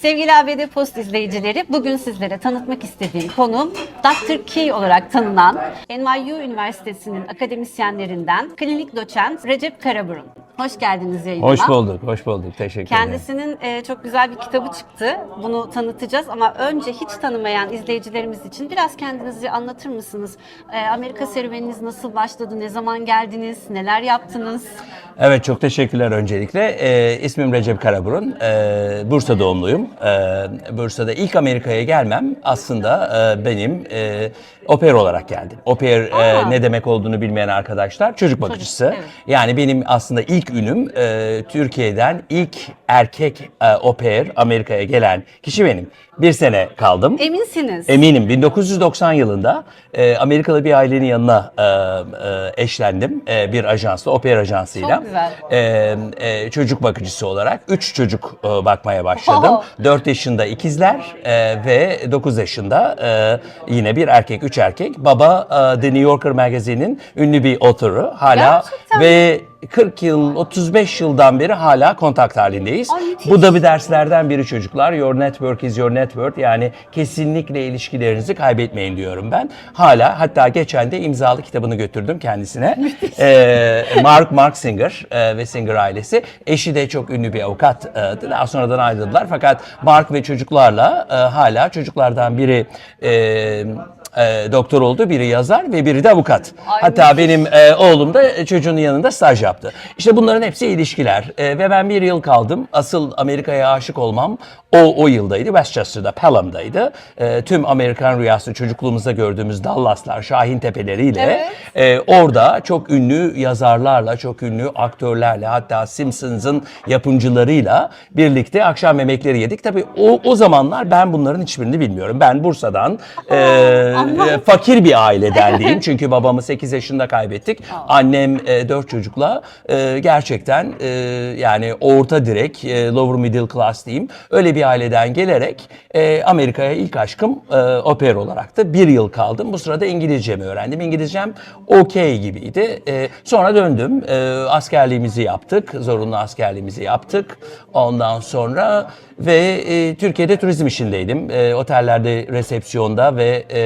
Sevgili ABD Post izleyicileri, bugün sizlere tanıtmak istediğim konum Dr. Key olarak tanınan NYU Üniversitesi'nin akademisyenlerinden klinik doçent Recep Karaburun. Hoş geldiniz yayınıma. Hoş bulduk, hoş bulduk. Teşekkür ederim. Kendisinin e, çok güzel bir kitabı çıktı. Bunu tanıtacağız ama önce hiç tanımayan izleyicilerimiz için biraz kendinizi anlatır mısınız? E, Amerika serüveniniz nasıl başladı? Ne zaman geldiniz? Neler yaptınız? Evet, çok teşekkürler öncelikle. Ee, ismim Recep Karaburun. Ee, Bursa doğumluyum. Bursa'da ilk Amerika'ya gelmem aslında e, benim e, oper olarak geldim. Oper e, ne demek olduğunu bilmeyen arkadaşlar çocuk bakıcısı. evet. Yani benim aslında ilk ünüm e, Türkiye'den ilk erkek e, oper Amerika'ya gelen kişi benim. Bir sene kaldım. Eminsiniz. Eminim 1990 yılında e, Amerikalı bir ailenin yanına e, e, eşlendim e, bir ajansla, opera ajansıyla. Çok güzel. E, e, çocuk bakıcısı olarak 3 çocuk e, bakmaya başladım. Wow. 4 yaşında ikizler e, ve 9 yaşında e, yine bir erkek, 3 erkek. Baba e, The New Yorker Magazine'in ünlü bir otoru hala Gerçekten ve 40 yıl, 35 yıldan beri hala kontak halindeyiz. Ay. Bu da bir derslerden biri çocuklar. Your network is your net worth. Yani kesinlikle ilişkilerinizi kaybetmeyin diyorum ben. Hala hatta geçen de imzalı kitabını götürdüm kendisine. Ee, Mark Mark Singer e, ve Singer ailesi. Eşi de çok ünlü bir avukat. e, Daha sonradan ayrıldılar. Fakat Mark ve çocuklarla e, hala çocuklardan biri e, e, doktor oldu, biri yazar ve biri de avukat. Ay, Hatta benim e, oğlum da çocuğunun yanında staj yaptı. İşte bunların hepsi ilişkiler E, ve ben bir yıl kaldım. Asıl Amerika'ya aşık olmam o o yıldaydı. Westchester'da, Pelham'daydı. E, tüm Amerikan rüyası çocukluğumuzda gördüğümüz Dallaslar, Şahin Tepeleri'yle e, orada çok ünlü yazarlarla, çok ünlü aktörlerle hatta Simpsons'ın yapımcılarıyla birlikte akşam yemekleri yedik. Tabii o, o zamanlar ben bunların hiçbirini bilmiyorum. Ben Bursa'dan e, e, fakir bir aileden diyeyim. Çünkü babamı 8 yaşında kaybettik. Annem e, 4 çocukla e, gerçekten e, yani orta direk, e, lower middle class diyeyim. Öyle bir aileden gelerek e, Amerika'ya ilk aşkım e, oper olaraktı. Bir yıl kaldım. Bu sırada İngilizcemi öğrendim. İngilizcem okey gibiydi. E, sonra döndüm. E, askerliğimizi yaptık. Zorunlu askerliğimizi yaptık. Ondan sonra ve e, Türkiye'de turizm işindeydim. E, otellerde resepsiyonda ve e,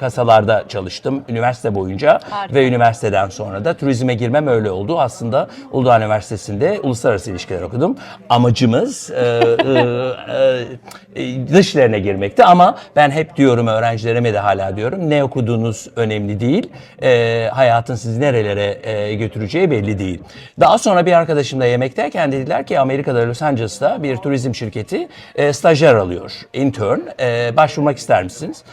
kasalarda çalıştım üniversite boyunca Harika. ve üniversiteden sonra da turizme girmem öyle oldu. Aslında Uludağ Üniversitesi'nde uluslararası ilişkiler okudum. Amacımız e, e, e, dışlarına girmekti ama ben hep diyorum öğrencilerime de hala diyorum ne okuduğunuz önemli değil. E, hayatın sizi nerelere e, götüreceği belli değil. Daha sonra bir arkadaşımla yemekteyken dediler ki Amerika'da Los Angeles'ta bir turizm şirketi e, stajyer alıyor. Intern. E, başvurmak ister misiniz?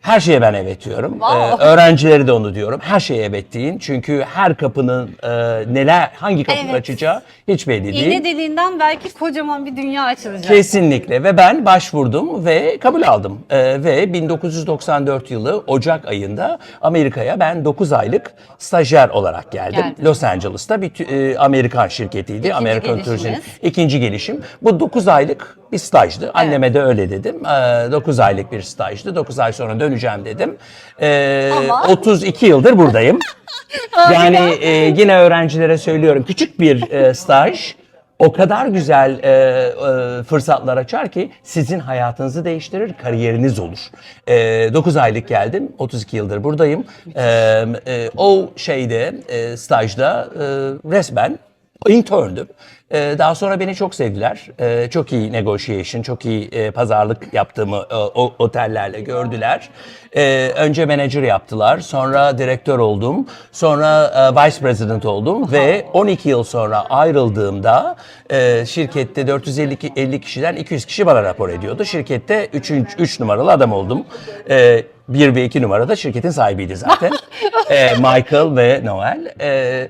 Her şeye ben evet diyorum. Wow. Ee, öğrencileri de onu diyorum. Her şeye evet deyin. Çünkü her kapının e, neler, hangi kapının Evet. açacağı hiç belli değil. İğne deliğinden belki kocaman bir dünya açılacak. Kesinlikle ve ben başvurdum ve kabul aldım. Ee, ve 1994 yılı Ocak ayında Amerika'ya ben 9 aylık stajyer olarak geldim. Geldin. Los Angeles'ta bir tü- e, Amerikan şirketiydi. Amerikan. Turizm ikinci gelişim. Bu 9 aylık bir stajdı. Anneme de öyle dedim. 9 aylık bir stajdı. 9 ay sonra döneceğim dedim. Ee, Ama- 32 yıldır buradayım. yani e, yine öğrencilere söylüyorum. Küçük bir e, staj o kadar güzel e, e, fırsatlar açar ki sizin hayatınızı değiştirir, kariyeriniz olur. E, 9 aylık geldim, 32 yıldır buradayım. E, e, o şeyde, e, stajda e, resmen interndüm. E, daha sonra beni çok sevdiler. E, çok iyi negotiation, çok iyi e, pazarlık yaptığımı e, o, otellerle gördüler. E, önce manager yaptılar, sonra direktör oldum, sonra e, vice president oldum ve 12 yıl sonra ayrıldığımda şirkette 450 ki- 50 kişiden 200 kişi bana rapor ediyordu. Şirkette 3. 3 numaralı adam oldum. E, 1 ve 2 numarada şirketin sahibiydi zaten. Michael ve Noel. E,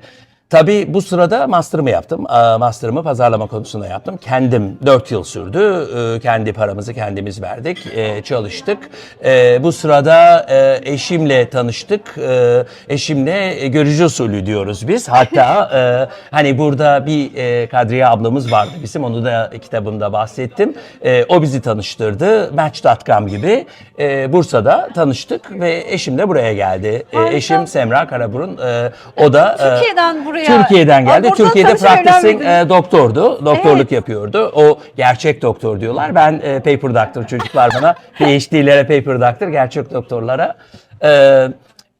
Tabii bu sırada master'ımı yaptım. Master'ımı pazarlama konusunda yaptım. Kendim 4 yıl sürdü. Ee, Kendi paramızı kendimiz verdik. Ee, Çalıştık. Ee, Bu sırada e, eşimle tanıştık. Eşimle e, görücü usulü diyoruz biz. Hatta e, hani burada bir Kadriye ablamız vardı bizim. Onu da kitabımda bahsettim. O bizi tanıştırdı. Match.com gibi Bursa'da tanıştık ve eşim de buraya geldi. Harika. Eşim Semra Karaburun. O da Türkiye'den buraya buraya? Türkiye'den geldi. Aa, buradan Türkiye'de tanışmaya practicing evlenmedin. e, doktordu. Doktorluk Evet. yapıyordu. O gerçek doktor diyorlar. Ben e, paper doctor çocuklar bana. PhD'lere paper doctor, gerçek doktorlara. E,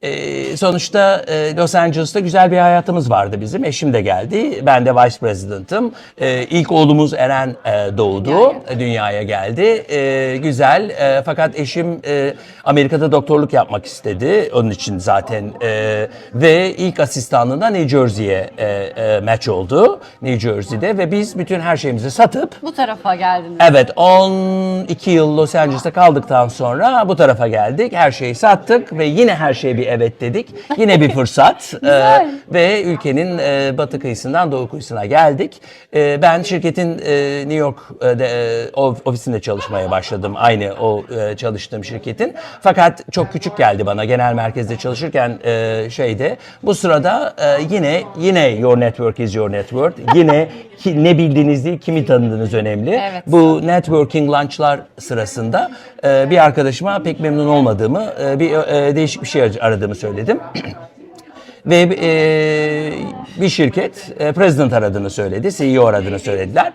e, sonuçta e, Los Angeles'ta güzel bir hayatımız vardı bizim. Eşim de geldi. Ben de vice president'ım. E, ilk oğlumuz Eren e, doğdu. Dünyaya. Dünyaya geldi. E, güzel. E, fakat eşim e, Amerika'da doktorluk yapmak istedi. Onun için zaten e, ve ilk asistanlığında New Jersey'ye e, e, match oldu. New Jersey'de ve biz bütün her şeyimizi satıp Bu tarafa geldiniz. Evet 12 yıl Los Angeles'ta kaldıktan sonra bu tarafa geldik. Her şeyi sattık ve yine her şeye bir evet dedik. Yine bir fırsat. Güzel. Ee, ve ülkenin e, batı kıyısından doğu kıyısına geldik. Ee, ben şirketin e, New York'da e, of- ofisinde çalışmaya başladım. Aynı o e, çalıştığım şirketin. Fakat çok küçük geldi bana genel merkezde çalışırken e, şeyde. Bu sırada e, yine yine your network is your network. Yine ki, ne bildiğiniz değil kimi tanıdığınız önemli. Evet. Bu networking lunchlar sırasında e, bir arkadaşıma pek memnun olmadığımı, e, bir e, değişik bir şey aradığımı söyledim. Ve e, bir şirket e, president aradığını söyledi, CEO aradığını söylediler.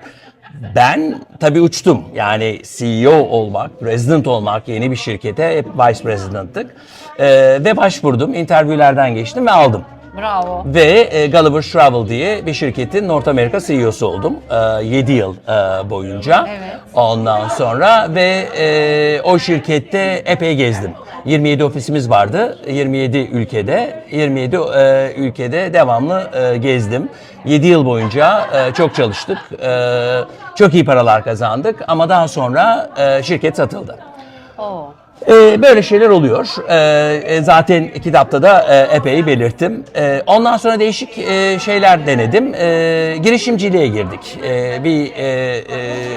Ben tabii uçtum. Yani CEO olmak, president olmak yeni bir şirkete hep vice president'tık. E, ve başvurdum, interviewlerden geçtim ve aldım. Bravo. Ve e, Gulliver Travel diye bir şirketin North Amerika CEO'su oldum. E, 7 yıl e, boyunca. Evet. Ondan sonra ve e, o şirkette epey gezdim. 27 ofisimiz vardı. 27 ülkede. 27 e, ülkede devamlı e, gezdim. 7 yıl boyunca e, çok çalıştık. E, çok iyi paralar kazandık ama daha sonra e, şirket satıldı. Oo. Ee, böyle şeyler oluyor. Ee, e, zaten kitapta da e, epey belirttim. Ee, ondan sonra değişik e, şeyler denedim. Ee, girişimciliğe girdik. Ee, bir e, e,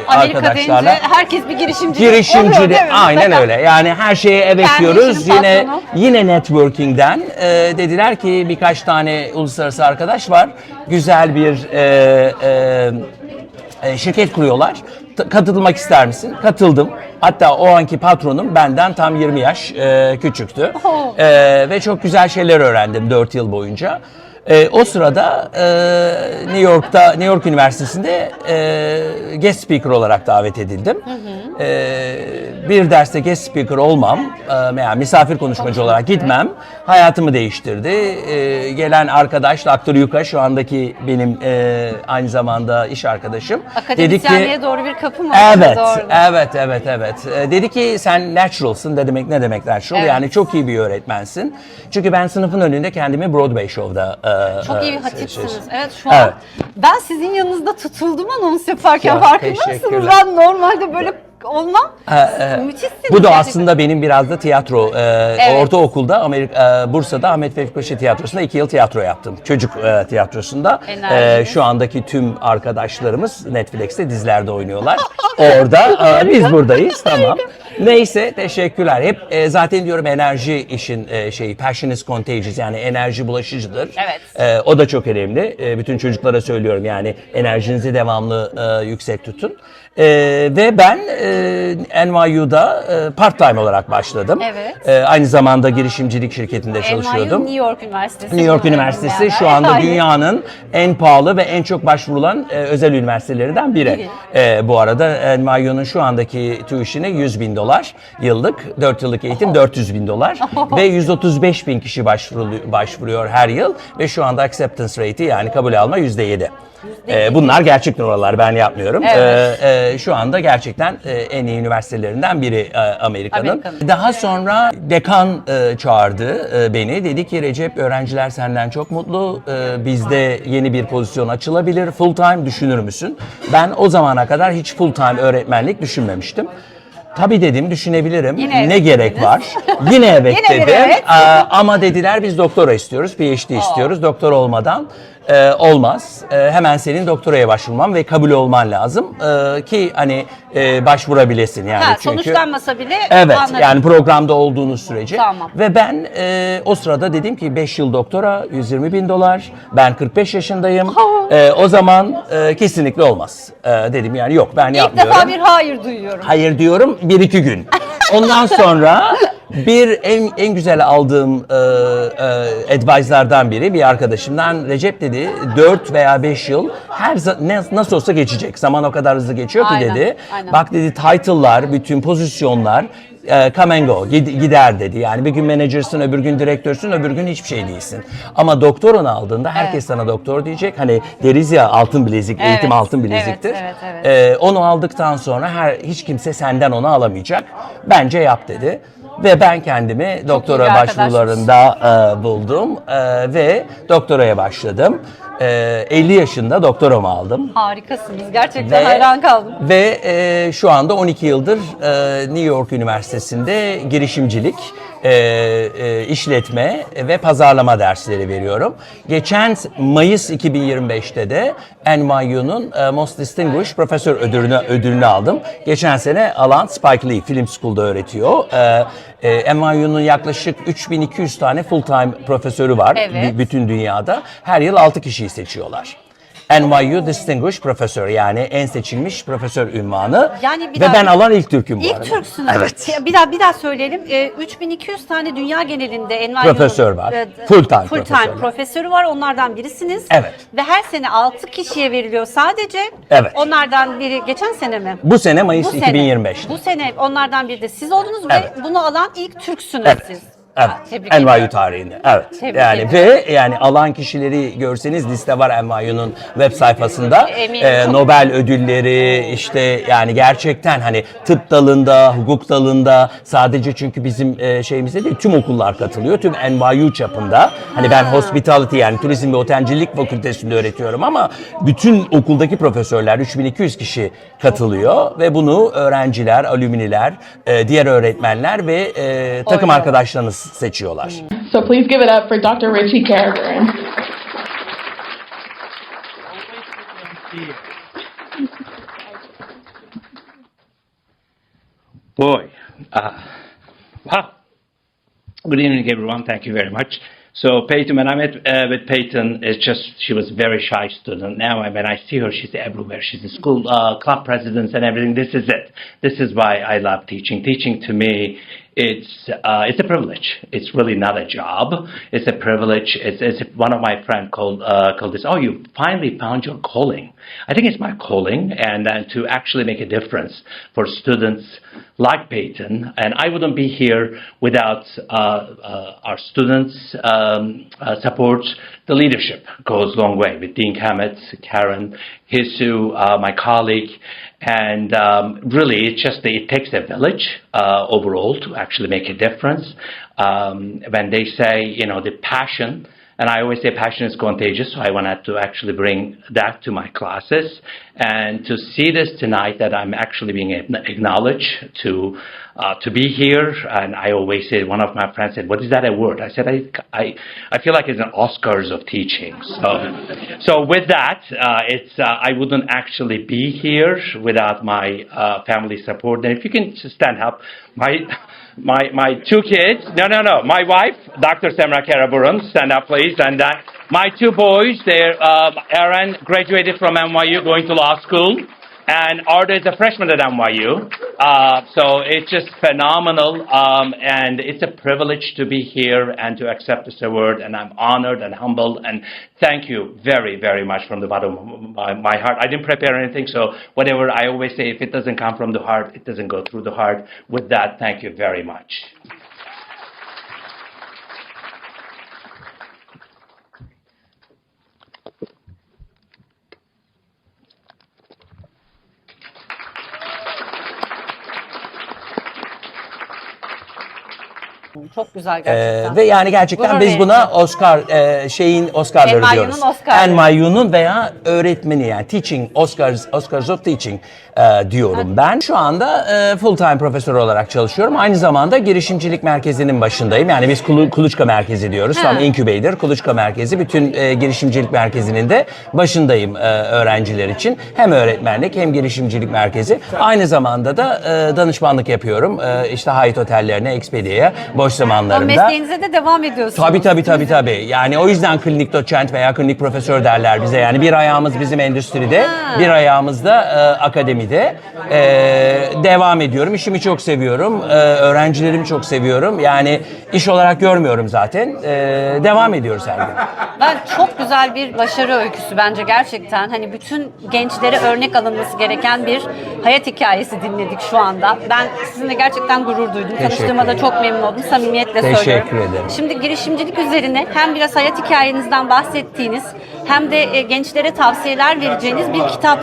Amerika deyince arkadaşlarla. herkes bir girişimci. Değil mi? aynen öyle. Yani her şeye evet Kendi diyoruz. işinin Yine patronu. yine networking'den e, dediler ki birkaç tane uluslararası arkadaş var. Güzel bir e, e, e, şirket kuruyorlar. Katılmak ister misin? Katıldım. Hatta o anki patronum benden tam 20 yaş e, küçüktü. E, ve çok güzel şeyler öğrendim 4 yıl boyunca. E, o sırada e, New York'ta New York Üniversitesi'nde e, guest speaker olarak davet edildim. E, bir derste guest speaker olmam, e, yani misafir konuşmacı olarak gitmem hayatımı değiştirdi. E, gelen arkadaş Dr. Yuka şu andaki benim e, aynı zamanda iş arkadaşım. Akademisyenliğe doğru bir kapı mı? Evet, Doğru. evet, evet, evet. Ee, dedi ki sen naturalsın. Ne demek ne demek natural? Evet. Yani çok iyi bir öğretmensin. Çünkü ben sınıfın önünde kendimi Broadway Show'da e, Çok iyi bir hatipsiniz. şey- Evet şu an Evet. ben sizin yanınızda tutuldum anons yaparken Ya, farkında mısınız? Ben normalde böyle olmam. Müthişsiniz. Bu da gerçekten. aslında benim biraz da tiyatro. e, Evet. Ortaokulda Amerika, e, Bursa'da Ahmet Vefik Paşa Tiyatrosu'nda iki yıl tiyatro yaptım. Çocuk e, tiyatrosunda. Enerjiniz. E, şu andaki tüm arkadaşlarımız Netflix'te dizilerde oynuyorlar. Orada e, biz buradayız tamam. Neyse teşekkürler. Hep e, zaten diyorum enerji işin e, şeyi passion is contagious yani enerji bulaşıcıdır. Evet. E, o da çok önemli. E, bütün çocuklara söylüyorum yani enerjinizi devamlı e, yüksek tutun. E, ve ben e, NYU'da e, part time olarak başladım. Evet. E, aynı zamanda girişimcilik şirketinde çalışıyordum. NYU New York Üniversitesi. New York Üniversitesi şu anda dünyanın en pahalı ve en çok başvurulan e, özel üniversitelerinden biri. Biri. E, bu arada NYU'nun şu andaki tuition'ı 100 bin dolar yıllık, 4 yıllık eğitim 400 bin dolar ve 135 bin kişi başvuru, başvuruyor her yıl ve şu anda acceptance rate'i yani kabul alma %7. E, bunlar gerçek numaralar ben yapmıyorum. Evet. E, e, şu anda gerçekten e, en iyi üniversitelerinden biri e, Amerika'nın. Amerika'nın. Daha sonra dekan e, çağırdı e, beni. Dedi ki Recep öğrenciler senden çok mutlu. E, bizde yeni bir pozisyon açılabilir. Full time düşünür müsün? Ben o zamana kadar hiç full time öğretmenlik düşünmemiştim. Tabii dedim düşünebilirim. Yine evet ne gerek dediniz. var? Yine evet Yine bir dedim. evet. Aa, ama dediler biz doktora istiyoruz, PhD istiyoruz. Doktor olmadan e, olmaz. E, hemen senin doktoraya başvurman ve kabul olman lazım E, ki hani e, başvurabilesin yani Ha, çünkü. sonuçlanmasa bile Evet anladım. yani programda olduğunuz sürece. Tamam. Ve ben e, o sırada dedim ki 5 yıl doktora 120 bin dolar. Ben 45 yaşındayım. E, o zaman e, kesinlikle olmaz. E, dedim yani yok ben İlk yapmıyorum. defa bir hayır duyuyorum. Hayır diyorum bir iki gün. Ondan sonra Bir en, en güzel aldığım e, e, advice'lardan biri bir arkadaşımdan Recep dedi 4 veya 5 yıl her ne, nasıl olsa geçecek. Zaman o kadar hızlı geçiyor ki Aynen, dedi. aynen. Bak dedi title'lar, bütün pozisyonlar e, come and go, gid- gider dedi. Yani bir gün manager'sın, öbür gün direktörsün, öbür gün hiçbir şey değilsin. Ama doktorunu aldığında herkes Evet. sana doktor diyecek. Hani deriz ya altın bilezik, Evet, eğitim altın evet, bileziktir. evet, evet. E, onu aldıktan sonra her hiç kimse senden onu alamayacak. Bence yap dedi. Ve ben kendimi doktora başvurularında e, buldum e, ve doktoraya başladım. E, 50 yaşında doktoramı aldım. Harikasınız. Gerçekten hayran kaldım. Ve e, şu anda 12 yıldır e, New York Üniversitesi'nde girişimcilik, e, e, işletme ve pazarlama dersleri veriyorum. Geçen Mayıs 2025'te de NYU'nun e, Most Distinguished Professor ödülünü, ödülünü aldım. Geçen sene alan Spike Lee Film School'da öğretiyor. E, e, NYU'nun yaklaşık 3200 tane full-time profesörü var Evet. b- bütün dünyada. Her yıl 6 kişiyi seçiyorlar. NYU Distinguished Professor yani en seçilmiş profesör ünvanı. Yani bir Ve daha- ben alan ilk Türk'üm bu İlk arada. Türksünüz. Evet. Bir daha bir daha söyleyelim. Ee, 3200 tane dünya genelinde NYU'nun Profesör var. e, full time var. profesörü var. Onlardan birisiniz. Evet. Ve her sene 6 kişiye veriliyor sadece. Evet. Onlardan biri geçen sene mi? Bu sene Mayıs Bu sene. 2025'te. Bu sene onlardan biri de siz oldunuz Evet. ve bunu alan ilk Türksünüz Evet. siz. Evet. Ha, Tebrik ediyorum. NYU tarihinde. Evet. Tebrik yani ediyorum. ve yani alan kişileri görseniz liste var NYU'nun web sayfasında. Eminim Ee, Nobel ödülleri işte yani gerçekten hani tıp dalında, hukuk dalında sadece çünkü bizim e, şeyimizde değil tüm okullar katılıyor. Tüm NYU çapında. Hani ben hospitality yani turizm ve otelcilik fakültesinde öğretiyorum ama bütün okuldaki profesörler 3200 kişi katılıyor ve bunu öğrenciler, alümniler, e, diğer öğretmenler ve e, takım arkadaşlarınız seçiyorlar. So please give it up for Dr. Richie Carradine. Boy, uh, wow. Good evening, everyone. Thank you very much. So Peyton, when I met uh, with Peyton, it's just she was a very shy student. Now when I see her, she's everywhere. She's in school, uh, club presidents and everything. This is it. This is why I love teaching. Teaching to me, it's uh, it's a privilege. It's really not a job. It's a privilege. It's, it's one of my friends called uh, called this. Oh, you finally found your calling. I think it's my calling, and uh, to actually make a difference for students like Peyton. And I wouldn't be here without uh, uh, our students' um, support. The leadership goes a long way with Dean Hammett, Karen, Hisu, my colleague. And um, really, it's just that it takes a village uh, overall to actually make a difference. Um, when they say, you know, the passion, and I always say passion is contagious, so I wanted to actually bring that to my classes and to see this tonight that I'm actually being acknowledged to uh, to be here. And I always say, one of my friends said, "What is that a word?" I said, "I I, I feel like it's an Oscars of teaching." So so with that, uh, it's uh, I wouldn't actually be here without my uh, family support. And if you can stand up, my my my two kids. No, no, no. My wife, Dr. Semra Karaburan, stand up, please. And uh, my two boys. They're uh, Aaron graduated from NYU, going to law school, and Arda is a freshman at NYU. Uh, so it's just phenomenal, um, and it's a privilege to be here and to accept this award. And I'm honored and humbled. And thank you very, very much from the bottom of my, my heart. I didn't prepare anything, so whatever I always say, if it doesn't come from the heart, it doesn't go through the heart. With that, thank you very much. Çok güzel Ee, gerçekten. ve yani gerçekten Gurur biz buna Oscar e, şeyin Oscar'ları NYU'nun diyoruz. Oscar'ları. NYU'nun veya öğretmeni yani teaching Oscars Oscars of Teaching e, diyorum ben. Şu anda e, full time profesör olarak çalışıyorum. Aynı zamanda girişimcilik merkezinin başındayım. Yani biz Kulu, Kuluçka Merkezi diyoruz. Ha. Tam incubator Kuluçka Merkezi. Bütün e, girişimcilik merkezinin de başındayım e, öğrenciler için. Hem öğretmenlik hem girişimcilik merkezi. Aynı zamanda da e, danışmanlık yapıyorum. E, işte Hyatt otellerine, Expedia'ya, Boş boş Ama zamanlarımda. mesleğinize de devam ediyorsunuz. Tabii tabii tabii tabii. Yani o yüzden klinik doçent veya klinik profesör derler bize. Yani bir ayağımız bizim endüstride, Ha. bir ayağımız da e, akademide. E, devam ediyorum. İşimi çok seviyorum. E, öğrencilerimi çok seviyorum. Yani iş olarak görmüyorum zaten. E, devam ediyoruz her gün. Ben çok güzel bir başarı öyküsü bence gerçekten. Hani bütün gençlere örnek alınması gereken bir hayat hikayesi dinledik şu anda. Ben sizinle gerçekten gurur duydum. Tanıştığıma da çok memnun oldum. Samimiyetle Teşekkür söylüyorum. ederim. Şimdi girişimcilik üzerine hem biraz hayat hikayenizden bahsettiğiniz hem de e, gençlere tavsiyeler vereceğiniz bir kitap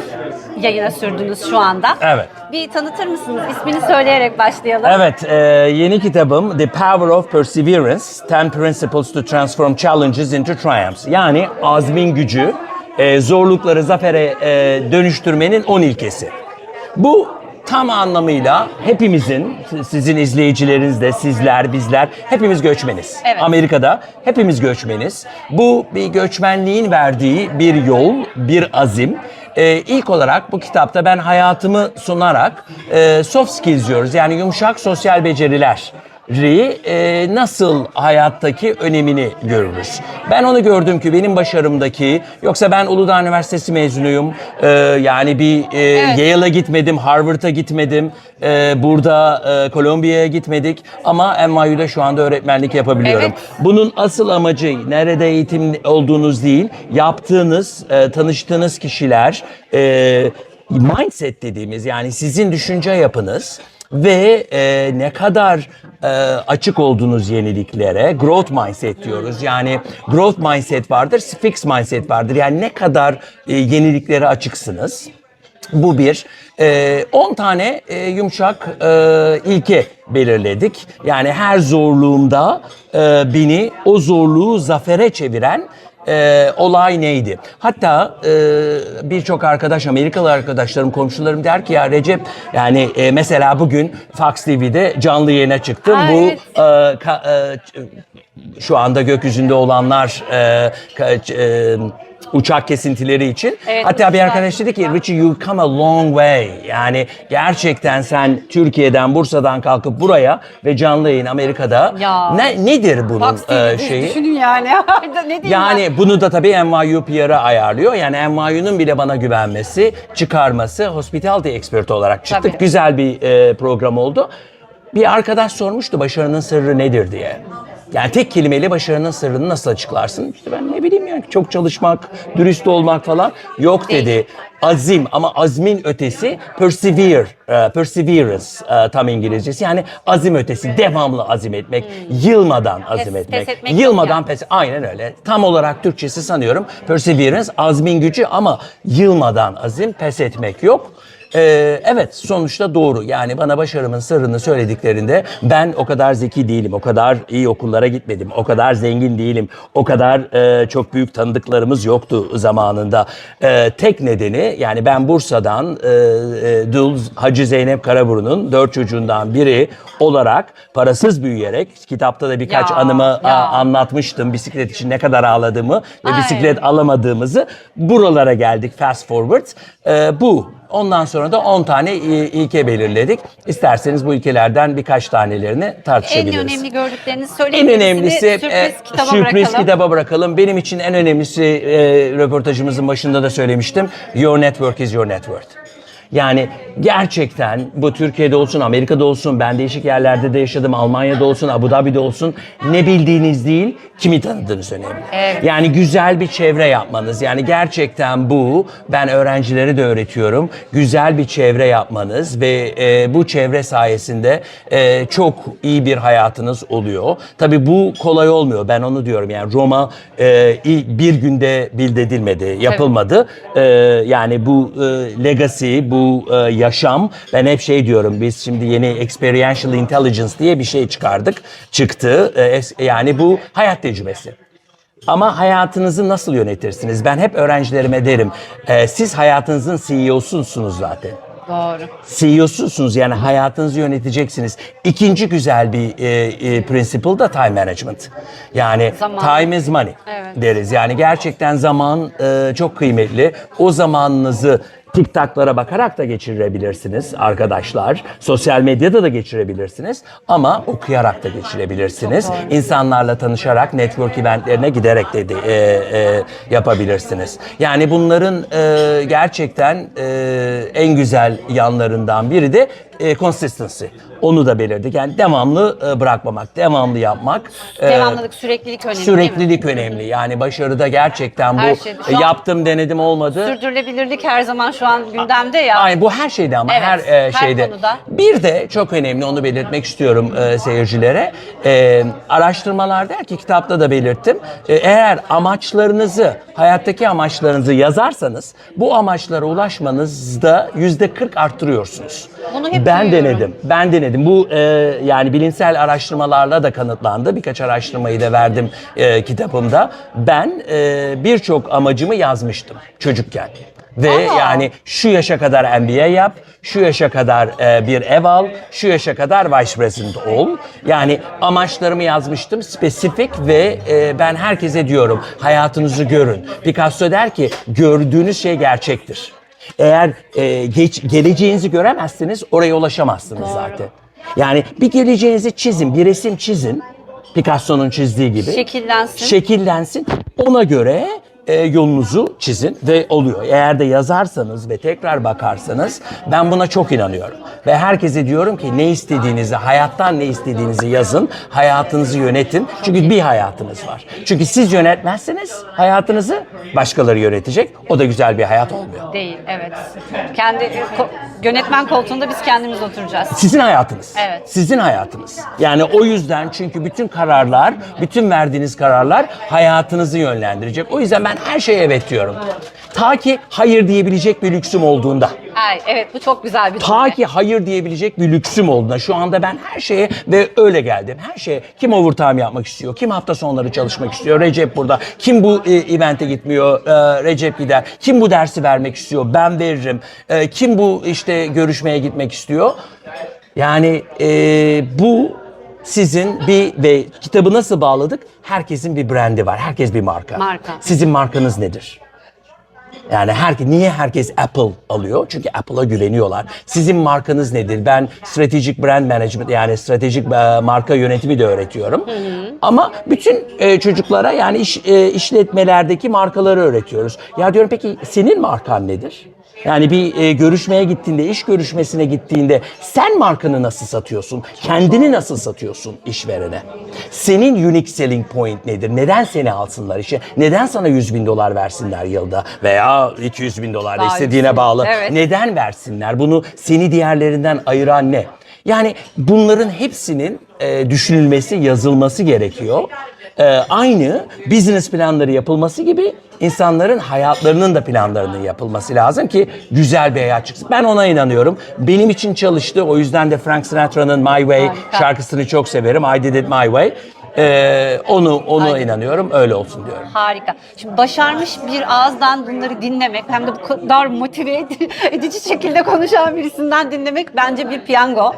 yayına sürdünüz şu anda. Evet. Bir tanıtır mısınız? İsmini söyleyerek başlayalım. Evet, e, yeni kitabım The Power of Perseverance, 10 Principles to Transform Challenges into Triumphs. Yani azmin gücü, e, zorlukları zafere e, dönüştürmenin 10 ilkesi. Bu tam anlamıyla hepimizin, sizin izleyicileriniz de, sizler, bizler, hepimiz göçmeniz. Evet. Amerika'da hepimiz göçmeniz. Bu bir göçmenliğin verdiği bir yol, bir azim. Ee, ilk olarak bu kitapta ben hayatımı sunarak e, soft skills diyoruz. Yani yumuşak sosyal beceriler e, nasıl hayattaki önemini görürüz. Ben onu gördüm ki benim başarımdaki yoksa ben Uludağ Üniversitesi mezunuyum. E, yani bir e, Evet. Yale'a gitmedim, Harvard'a gitmedim. e, burada e, Kolombiya'ya gitmedik ama NYU'da şu anda öğretmenlik yapabiliyorum. Evet. Bunun asıl amacı nerede eğitim olduğunuz değil, yaptığınız, e, tanıştığınız kişiler, e, mindset dediğimiz yani sizin düşünce yapınız ve e, ne kadar e, açık olduğunuz yeniliklere growth mindset diyoruz. Yani growth mindset vardır, fixed mindset vardır. Yani ne kadar e, yeniliklere açıksınız. Bu bir. Ee, 10 tane e, yumuşak e, ilke belirledik. Yani her zorluğumda e, beni o zorluğu zafere çeviren e, olay neydi? Hatta e, birçok arkadaş, Amerikalı arkadaşlarım, komşularım der ki ya Recep yani e, mesela bugün Fox TV'de canlı yayına çıktım. Aa, Bu evet. e, ka- e, şu anda gökyüzünde olanlar e, ka- e, uçak kesintileri için. Evet, Hatta bir arkadaş dedi ki Richie you come a long way. Yani gerçekten sen Türkiye'den Bursa'dan kalkıp buraya ve canlı yayın Amerika'da Ya. ne nedir bunun TV'de e, şeyi? düşünün yani. ne diyeyim ben? Yani bunu da tabii NYU PR'ı ayarlıyor. Yani NYU'nun bile bana güvenmesi, çıkarması hospitality expert olarak çıktık. Tabii. Güzel bir e, program oldu. Bir arkadaş sormuştu başarının sırrı nedir diye. Yani tek kelimeyle başarının sırrını nasıl açıklarsın? İşte ben ne bileyim yani çok çalışmak, dürüst olmak falan. Yok dedi. Azim ama azmin ötesi persevere, e, perseverance e, tam İngilizcesi. Yani azim ötesi, devamlı azim etmek, yılmadan azim Pes- etmek. pes etmek yok yılmadan yani. pes Aynen öyle. Tam olarak Türkçesi sanıyorum perseverance, azmin gücü ama yılmadan azim, pes etmek yok. Ee, evet sonuçta doğru. Yani bana başarımın sırrını söylediklerinde ben o kadar zeki değilim, o kadar iyi okullara gitmedim, o kadar zengin değilim, o kadar e, çok büyük tanıdıklarımız yoktu zamanında. E, tek nedeni yani ben Bursa'dan e, e, Dul Hacı Zeynep Karaburun'un dört çocuğundan biri olarak parasız büyüyerek kitapta da birkaç Ya, anımı a- ya. anlatmıştım bisiklet için ne kadar ağladığımı ve Ay. bisiklet alamadığımızı buralara geldik fast forward. Ee, bu. Ondan sonra da 10 tane ilke belirledik. İsterseniz bu ilkelerden birkaç tanelerini en tartışabiliriz. önemli gördüklerinizi En söyleyin. önemlisi sürpriz e, kitaba sürpriz bırakalım. kitaba bırakalım. Benim için en önemlisi e, röportajımızın başında da söylemiştim. Your network is your net worth. Yani gerçekten bu Türkiye'de olsun, Amerika'da olsun, ben değişik yerlerde de yaşadım, Almanya'da olsun, Abu Dhabi'de olsun. Ne bildiğiniz değil, kimi tanıdığınız önemli. Evet. Yani güzel bir çevre yapmanız. Yani gerçekten bu, ben öğrencilere de öğretiyorum. Güzel bir çevre yapmanız ve e, bu çevre sayesinde e, çok iyi bir hayatınız oluyor. Tabii bu kolay olmuyor. Ben onu diyorum. Yani Roma e, bir günde build edilmedi, yapılmadı. E, yani bu e, legacy, bu e, yaşam, ben hep şey diyorum. Biz şimdi yeni experiential intelligence diye bir şey çıkardık. Çıktı. E, yani bu hayat tecrübesi. Ama hayatınızı nasıl yönetirsiniz? Ben hep öğrencilerime derim. e, siz hayatınızın CEO'sunuz zaten. Doğru. CEO'susunuz yani hayatınızı yöneteceksiniz. İkinci güzel bir e, e, principle da time management. Yani Zaman. time is money Evet. deriz. Yani gerçekten zaman e, çok kıymetli. O zamanınızı TikTok'lara bakarak da geçirebilirsiniz arkadaşlar. Sosyal medyada da geçirebilirsiniz. Ama okuyarak da geçirebilirsiniz. İnsanlarla tanışarak network eventlerine giderek de, de, e, e, yapabilirsiniz. Yani bunların e, gerçekten e, en güzel yanlarından biri de e, consistency. Onu da belirdik. Yani devamlı e, bırakmamak, devamlı yapmak. E, Devamlılık, süreklilik önemli? Süreklilik önemli. Yani başarıda gerçekten bu Her şeyde. Şu e, an- yaptım denedim olmadı. Sürdürülebilirlik her zaman şu an gündemde ya. Aynen bu her şeyde ama Evet, her e, her şeyde. konuda. Bir de çok önemli onu belirtmek istiyorum e, seyircilere. E, araştırmalar der ki kitapta da belirttim. E, eğer amaçlarınızı, hayattaki amaçlarınızı yazarsanız bu amaçlara ulaşmanızda yüzde 40 arttırıyorsunuz. Bunu hep ben duyuyorum. denedim. Ben denedim. Bu e, yani bilimsel araştırmalarla da kanıtlandı. Birkaç araştırmayı da verdim e, kitabımda. Ben e, birçok amacımı yazmıştım çocukken. Ve Aa. yani şu yaşa kadar MBA yap, şu yaşa kadar e, bir ev al, şu yaşa kadar vice president ol. Yani amaçlarımı yazmıştım, spesifik ve e, ben herkese diyorum hayatınızı görün. Picasso der ki gördüğünüz şey gerçektir. Eğer e, geç, geleceğinizi göremezseniz oraya ulaşamazsınız zaten. Yani bir geleceğinizi çizin, bir resim çizin. Picasso'nun çizdiği gibi. Şekillensin. Şekillensin. Ona göre e, yolunuzu çizin ve oluyor. Eğer de yazarsanız ve tekrar bakarsanız ben buna çok inanıyorum. Ve herkese diyorum ki ne istediğinizi, hayattan ne istediğinizi yazın, hayatınızı yönetin. Çünkü bir hayatınız var. Çünkü siz yönetmezseniz hayatınızı başkaları yönetecek. O da güzel bir hayat olmuyor. Değil, evet. Kendi ko- yönetmen koltuğunda biz kendimiz oturacağız. Sizin hayatınız. Evet. Sizin hayatınız. Yani o yüzden çünkü bütün kararlar, bütün verdiğiniz kararlar hayatınızı yönlendirecek. O yüzden ben her şeye evet diyorum. Ta ki hayır diyebilecek bir lüksüm olduğunda. Ay, evet bu çok güzel bir Ta cümle. ki hayır diyebilecek bir lüksüm olduğunda. Şu anda ben her şeye ve öyle geldim. Her şeye. Kim overtime yapmak istiyor? Kim hafta sonları çalışmak istiyor? Recep burada. Kim bu e, evente gitmiyor? Ee, Recep gider. Kim bu dersi vermek istiyor? Ben veririm. Ee, kim bu işte görüşmeye gitmek istiyor? Yani e, bu sizin bir ve kitabı nasıl bağladık? Herkesin bir brandi var. Herkes bir marka. Marka. Sizin markanız nedir? Yani herkes niye herkes Apple alıyor? Çünkü Apple'a güveniyorlar. Sizin markanız nedir? Ben strategic brand management yani stratejik e, marka yönetimi de öğretiyorum. Ama bütün e, çocuklara yani iş, e, işletmelerdeki markaları öğretiyoruz. Ya diyorum peki senin markan nedir? Yani bir e, görüşmeye gittiğinde, iş görüşmesine gittiğinde sen markanı nasıl satıyorsun? Kendini nasıl satıyorsun işverene? Senin unique selling point nedir? Neden seni alsınlar işe? Neden sana 100 bin dolar versinler yılda? Veya 200 bin dolar da Daha istediğine yüksek. bağlı. Evet. Neden versinler? Bunu seni diğerlerinden ayıran ne? Yani bunların hepsinin e, düşünülmesi, yazılması gerekiyor. E, aynı business planları yapılması gibi insanların hayatlarının da planlarının yapılması lazım ki güzel bir hayat çıksın. Ben ona inanıyorum. Benim için çalıştı. O yüzden de Frank Sinatra'nın My Way Harika. şarkısını çok severim. I Did It My Way. E, onu onu Aynen. inanıyorum. Öyle olsun diyorum. Harika. Şimdi başarmış bir ağızdan bunları dinlemek hem de bu kadar motive ed- edici şekilde konuşan birisinden dinlemek bence bir piyango.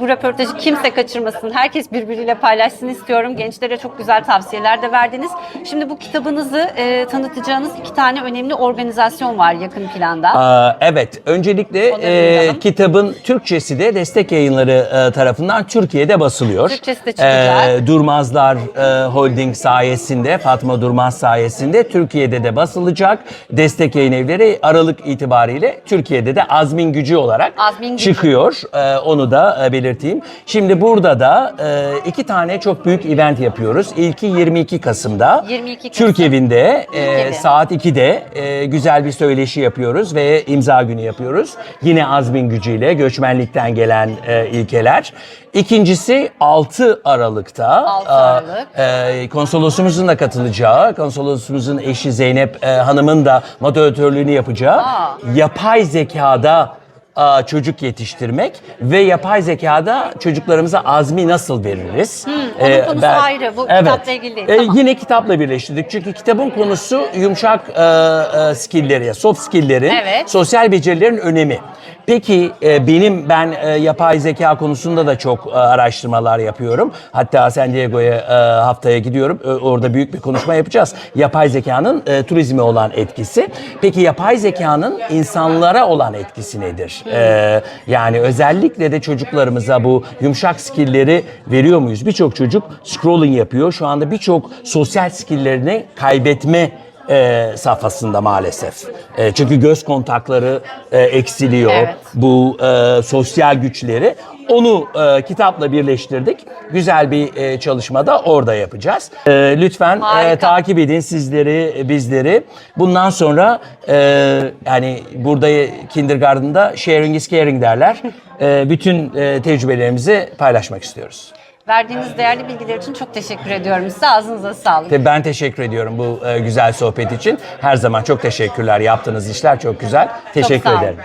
Bu röportajı kimse kaçırmasın. Herkes birbiriyle paylaşsın istiyorum. Gençlere çok güzel tavsiyeler de verdiniz. Şimdi bu kitabınızı e, tanıtacağınız iki tane önemli organizasyon var yakın planda. Aa, evet, öncelikle e, kitabın Türkçesi de destek yayınları e, tarafından Türkiye'de basılıyor. Türkçesi de çıkacak. E, Durmazlar e, Holding sayesinde, Fatma Durmaz sayesinde Türkiye'de de basılacak. Destek yayın evleri Aralık itibariyle Türkiye'de de Azmin Gücü olarak Azmin Gücü. çıkıyor. E, onu da e, belirteyim. Şimdi burada da e, iki tane çok büyük event yapıyoruz. İlki 22 Kasım'da. 22 Kasım. Türk evinde e, saat 2'de e, güzel bir söyleşi yapıyoruz ve imza günü yapıyoruz. Yine azmin gücüyle göçmenlikten gelen e, ilkeler. İkincisi 6 Aralık'ta 6 Aralık. e, konsolosumuzun da katılacağı, konsolosumuzun eşi Zeynep e, Hanım'ın da moderatörlüğünü yapacağı Aa. yapay zekada çocuk yetiştirmek ve yapay zekada çocuklarımıza azmi nasıl veririz? onun konusu ayrı. Bu kitapla ilgili değil. E, Tamam. Yine kitapla birleştirdik. Çünkü kitabın konusu yumuşak e, e, skillleri, soft skilllerin, Evet. sosyal becerilerin önemi. Peki e, benim ben e, yapay zeka konusunda da çok e, araştırmalar yapıyorum. Hatta San Diego'ya haftaya gidiyorum. Orada büyük bir konuşma yapacağız. Yapay zekanın turizme olan etkisi. Peki yapay zekanın insanlara olan etkisi nedir? Yani özellikle de çocuklarımıza bu yumuşak skillleri veriyor muyuz? Birçok çocuk scrolling yapıyor. Şu anda birçok sosyal skilllerini kaybetme e, safhasında maalesef. E, çünkü göz kontakları e, eksiliyor. Evet. Bu e, sosyal güçleri. Onu e, kitapla birleştirdik. Güzel bir e, çalışmada orada yapacağız. E, lütfen e, takip edin sizleri, bizleri. Bundan sonra e, yani burada kindergarten'da sharing is caring derler. E, bütün e, tecrübelerimizi paylaşmak istiyoruz. Verdiğiniz değerli bilgiler için çok teşekkür ediyorum size. Ağzınıza sağlık. Ve ben teşekkür ediyorum bu e, güzel sohbet için. Her zaman çok teşekkürler. Yaptığınız işler çok güzel. Teşekkür sağ olun. ederim.